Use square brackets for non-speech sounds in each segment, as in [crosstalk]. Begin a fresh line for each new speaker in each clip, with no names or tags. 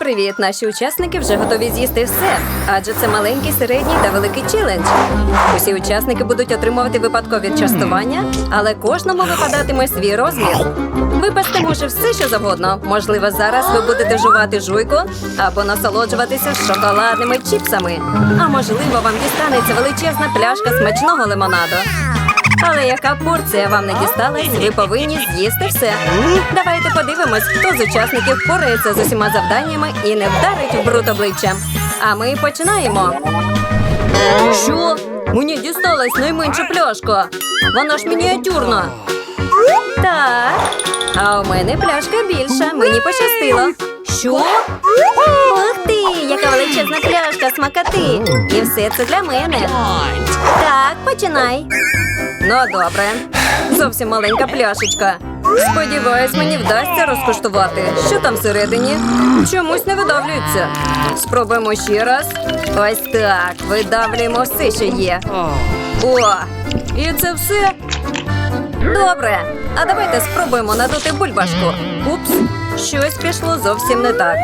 привіт! Наші учасники вже готові з'їсти все, адже це маленький, середній та великий челендж. Усі учасники будуть отримувати випадкові частування, але кожному випадатиме свій розмір. Випасти може все, що завгодно. Можливо, зараз ви будете жувати жуйку або насолоджуватися шоколадними чіпсами. А можливо, вам дістанеться величезна пляшка смачного лимонаду. Але яка порція вам не дісталась, ви повинні з'їсти все. Давайте подивимось, хто з учасників впорається з усіма завданнями і не вдарить в брут обличчя. А ми починаємо. Що? Мені дісталась найменша пляшка. Вона ж мініатюрна. Так. А у мене пляшка більша. Мені пощастило. Що? Ух ти, яка величезна пляшка смакоти. І все це для мене. Так, починай. Ну, добре. Зовсім маленька пляшечка. Сподіваюсь, мені вдасться розкуштувати. Що там всередині? Чомусь не видавлюється. Спробуємо ще раз. Ось так. Видавлюємо все, що є. О, і це все. Добре. А давайте спробуємо надути бульбашку. Упс, щось пішло зовсім не так.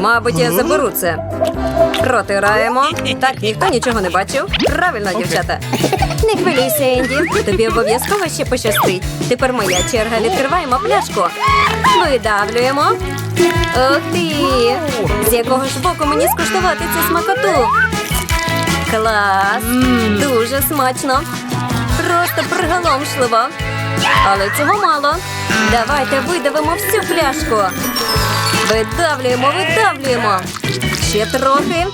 Мабуть, я заберу це. Протираємо. Так, ніхто нічого не бачив. Правильно, дівчата. Не хвилюйся, Енді. Тобі обов'язково ще пощастить. Тепер моя черга. Відкриваємо пляшку. Видавлюємо. Ух ти! З якого ж боку мені скуштувати цю смакоту? Клас! Дуже смачно. Просто приголомшливо. Але цього мало. Давайте видавимо всю пляшку. Видавлюємо, видавлюємо. Ще трохи.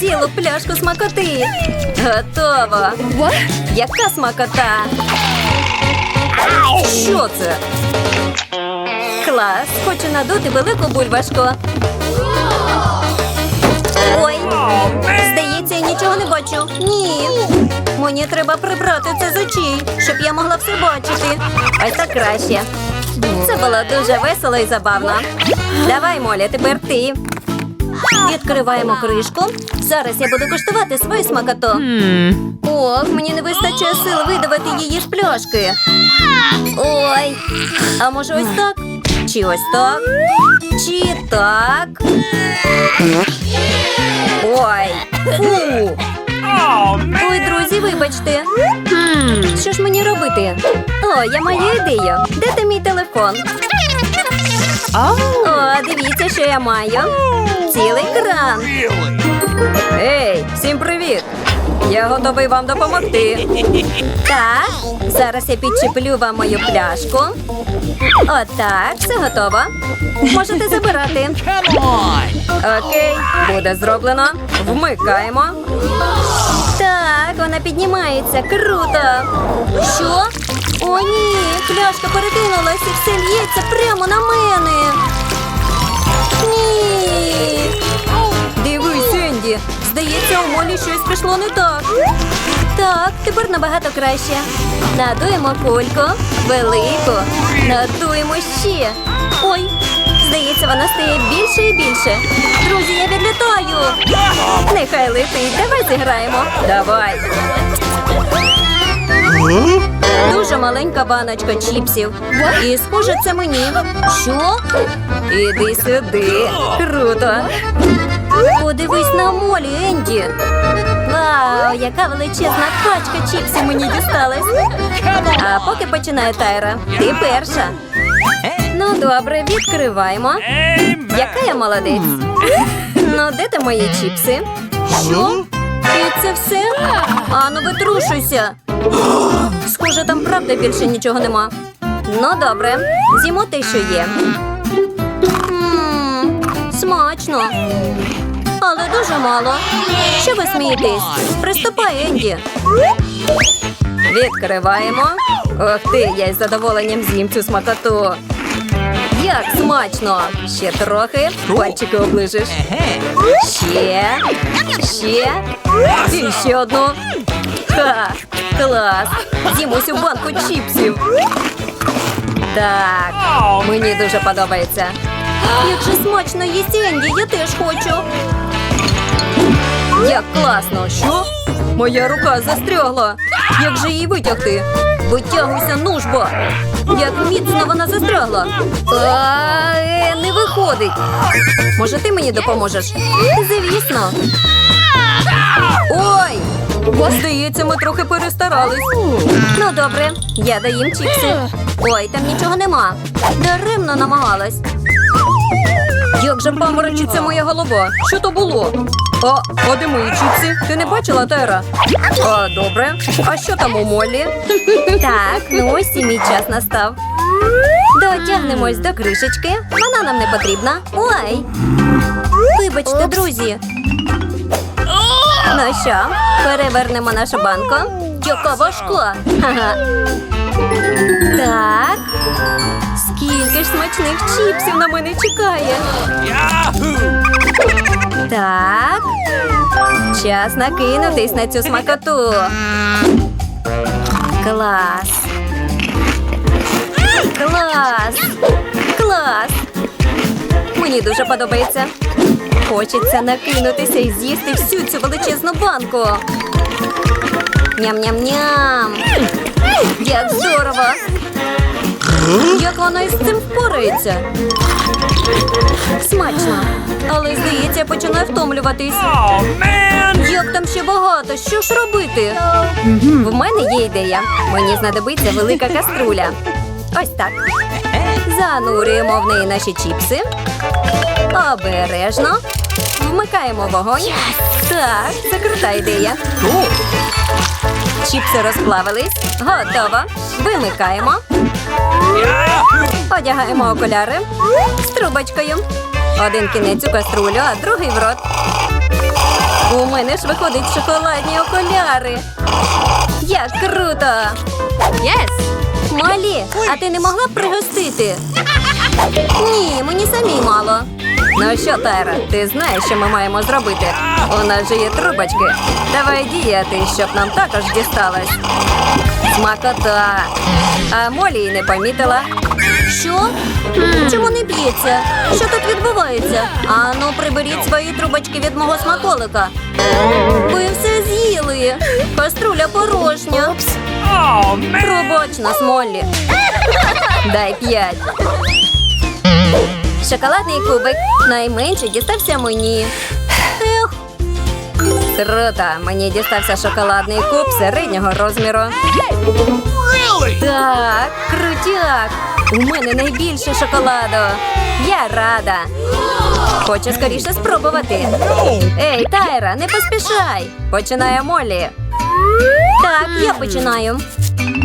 Цілу пляшку смакоти. Готово. Яка смакота? Що це? Клас. Хочу надути велику бульбашку. Ой, здається, я нічого не бачу. Ні. Мені треба прибрати це з очей, щоб я могла все бачити. Ось так краще. Це було дуже весело і забавно. Давай, Моля, тепер ти. Відкриваємо кришку. Зараз я буду куштувати свою смакоту. Ох, мені не вистачає сил видавати її з пляшки. Ой, а може ось так? Чи ось так? Чи так? Ой, фу. Ой, друзі, вибачте. Що ж мені робити? О, я маю ідею. Де ти мій телефон? О, дивіться, що я маю. Цілий кран. Ей, всім привіт! Я готовий вам допомогти. Так, зараз я підчеплю вам мою пляшку. Отак, все готово. Можете забирати. Окей, буде зроблено. Вмикаємо. Так, вона піднімається. Круто. Що? О, ні, пляшка перекинулася і все лється прямо на мене. Ні. Дивись, Енді. Здається, у Молі щось пішло не так. Так, тепер набагато краще. Надуємо кульку. Велику. Надуємо ще. Ой, здається, вона стає більше і більше. Друзі, я відлітаю. Нехай летить. Давай зіграємо. Давай. Дуже маленька баночка чіпсів. І схоже, це мені. Що? Іди сюди. Круто. Подивись на молі, Енді. Вау, яка величезна пачка чіпсів мені дісталась. А поки починає Тайра, ти перша. Ну, добре, відкриваємо. Яка я молодець. Ну, де ти мої чіпси? Що? І це все? А ну витрушуйся. Схоже, там правда більше нічого нема. Ну, добре, з'їмо те, що є. Ммм, смачно. Але дуже мало. Що ви смієтесь? Приступай, Енді. Відкриваємо. Ох ти, я із задоволенням з'їм цю смакоту. Як смачно! Ще трохи. Пальчики оближиш. Ще. Ще. І ще одну. Ха! Клас! З'їм усю банку чіпсів. Так, мені дуже подобається. Як же смачно їсть Енді, я теж хочу. Як класно! Що? Моя рука застрягла. Як же її витягти? Витягуйся, нужбо! Як міцно вона застрягла. Е, не виходить. Може, ти мені допоможеш? Звісно. Ой! Здається, ми трохи перестарались. Ну, добре, я даю їм чіпси. Ой, там нічого нема. Даремно намагалась. Же паморочиться моя голова? Що то було? А, а де мої чіпси? Ти не бачила Тера? А, добре. А що там у Моллі? Так, ну ось і мій час настав. Дотягнемось до кришечки. Вона нам не потрібна. Ой. Вибачте, друзі. Ну що, перевернемо нашу банку. Яка важка. Ха-ха. Так. Смачних чіпсів на мене чекає. Так. Час накинутись на цю смакоту. Клас. Клас. Клас. Мені дуже подобається. Хочеться накинутися і з'їсти всю цю величезну банку. Ням-ням-ням. Як здорово! Як вона із цим впорається? Смачно. Але, здається, я починаю втомлюватись. Як там ще багато? Що ж робити? В мене є ідея. Мені знадобиться велика каструля. Ось так. Занурюємо в неї наші чіпси. Обережно. Вмикаємо вогонь. Так, це крута ідея. Чіпси розплавились. Готово. Вимикаємо. Одягаємо окуляри з трубочкою. Один кінець у каструлю, а другий в рот. У мене ж виходять шоколадні окуляри. Як круто! Єс! Малі, а ти не могла б пригостити? Ні, мені самій мало. Ну що, Тайра, ти знаєш, що ми маємо зробити? У нас же є трубочки. Давай діяти, щоб нам також дісталось. Смакота. А Молі й не помітила. Що? Чому не б'ється? Що тут відбувається? Ану, приберіть свої трубочки від мого смаколика. Ви все з'їли. Каструля порожня. Пробач нас, Моллі. Дай п'ять. Шоколадний кубик. Найменший дістався мені. Ех. Круто, мені дістався шоколадний куб середнього розміру. Так, крутяк. У мене найбільше шоколаду. Я рада. Хочу скоріше спробувати. Ей, Тайра, не поспішай. Починає Молі. Так, я починаю.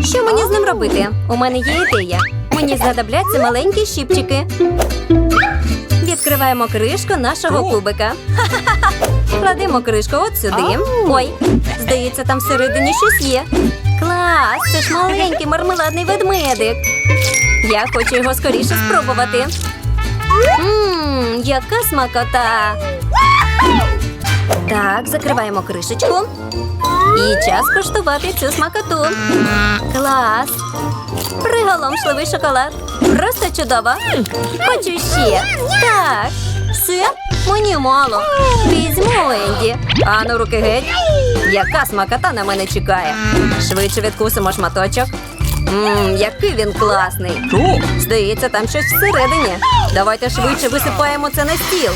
Що мені з ним робити? У мене є ідея. Мені знадобляться маленькі щіпчики. Відкриваємо кришку нашого кубика. [laughs] Кладемо кришку от сюди. Ой, здається, там всередині щось є. Клас, це ж маленький мармеладний ведмедик. Я хочу його скоріше спробувати. Ммм, яка смакота. Так, закриваємо кришечку. І час коштувати цю смакоту. Клас. Приголомшливий шоколад. Просто чудово. Хочу ще. Так. Все, мені мало. Візьму Енді. Ану, руки геть. Яка смакота на мене чекає. Швидше відкусимо шматочок. Ммм, який він класний. Здається, там щось всередині. Давайте швидше висипаємо це на стіл.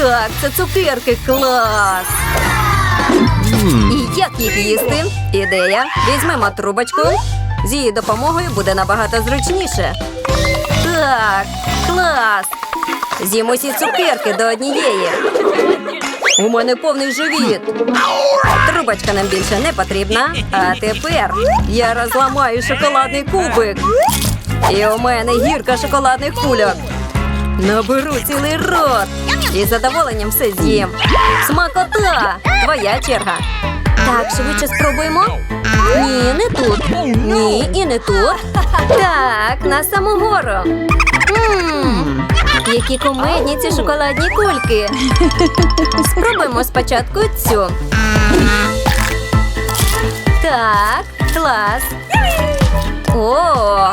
Так, це цукерки, клас. І як їх їсти? Ідея. Візьмемо трубочку. З її допомогою буде набагато зручніше. Так, клас. З'їм усі цукерки до однієї. У мене повний живіт. Трубочка нам більше не потрібна. А тепер я розламаю шоколадний кубик. І у мене гірка шоколадних кульок. Наберу цілий рот. І задоволенням все з'їм. Смакота! Твоя черга. Так, швидше спробуємо. Тут. Ні, і не тут. [laughs] Так, на саму гору. Ммм, які кумедні ці шоколадні кульки. Спробуємо спочатку цю. Так, клас. О,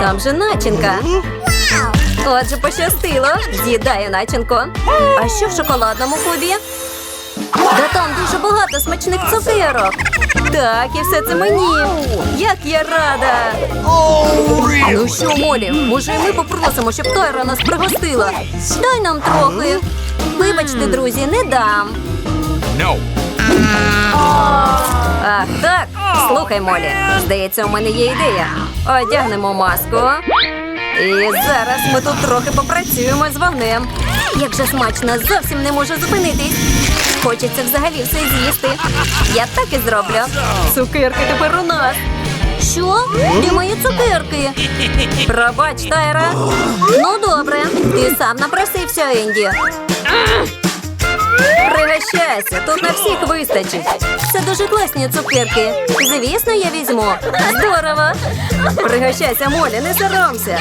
там же начинка. Отже, пощастило. З'їдаю начинку. А що в шоколадному кубі? Да там дуже багато смачних цукерок. Так, і все це мені. Як я рада. Ну що, Молі, може і ми попросимо, щоб Тайра нас пригостила? Дай нам трохи. Вибачте, друзі, не дам.
No.
Ах, так. Слухай, Молі. Здається, у мене є ідея. Одягнемо маску. І зараз ми тут трохи попрацюємо з вогнем. Як же смачно, зовсім не можу зупинитись. Хочеться взагалі все з'їсти. Я так і зроблю. Цукерки тепер у нас. Що? Де мої цукерки? Пробач, Тайра. Ну добре, ти сам напросився, Енді. Пригощайся, тут на всіх вистачить. Це дуже класні цукерки. Звісно, я візьму. Здорово. Пригощайся, Молі, не соромся.